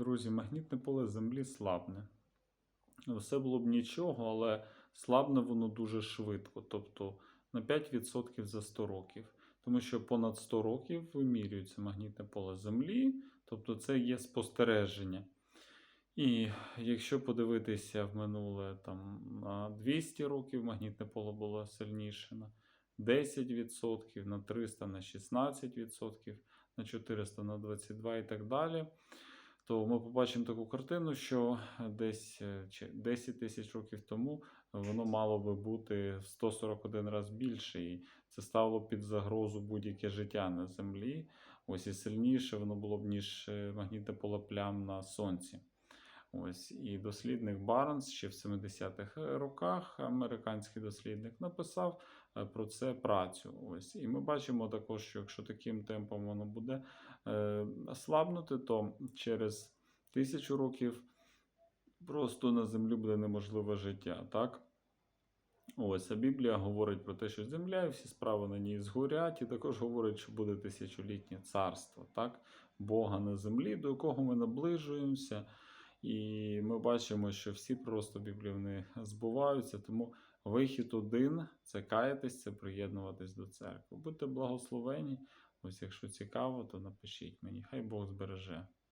Друзі, магнітне поле Землі слабне. Все було б нічого, але слабне воно дуже швидко, тобто на 5% за 100 років. Тому що понад 100 років вимірюється магнітне поле Землі, тобто це є спостереження. І якщо подивитися в минуле там, на 200 років, магнітне поле було сильніше на 10%, на 300 на 16%, на 400 на 22 і так далі то ми побачимо таку картину, що десь е, чи 10 тисяч років тому воно мало би бути в 141 раз більше, і це ставило під загрозу будь-яке життя на землі. Ось і сильніше воно було б ніж е, магнітне поле плям на сонці. Ось і дослідник Барнс ще в 70-х роках, американський дослідник, написав е, про це працю. Ось і ми бачимо також, що якщо таким темпом воно буде е, слабнути, то через тисячу років просто на землі буде неможливе життя. Так? Ось, а Біблія говорить про те, що земля і всі справи на ній згорять, і також говорить, що буде тисячолітнє царство, так? Бога на землі, до якого ми наближуємося. І ми бачимо, що всі просто Біблії вони збуваються. Тому вихід один це каятись, це приєднуватись до церкви. Будьте благословені. Ось, якщо цікаво, то напишіть мені. Хай Бог збереже.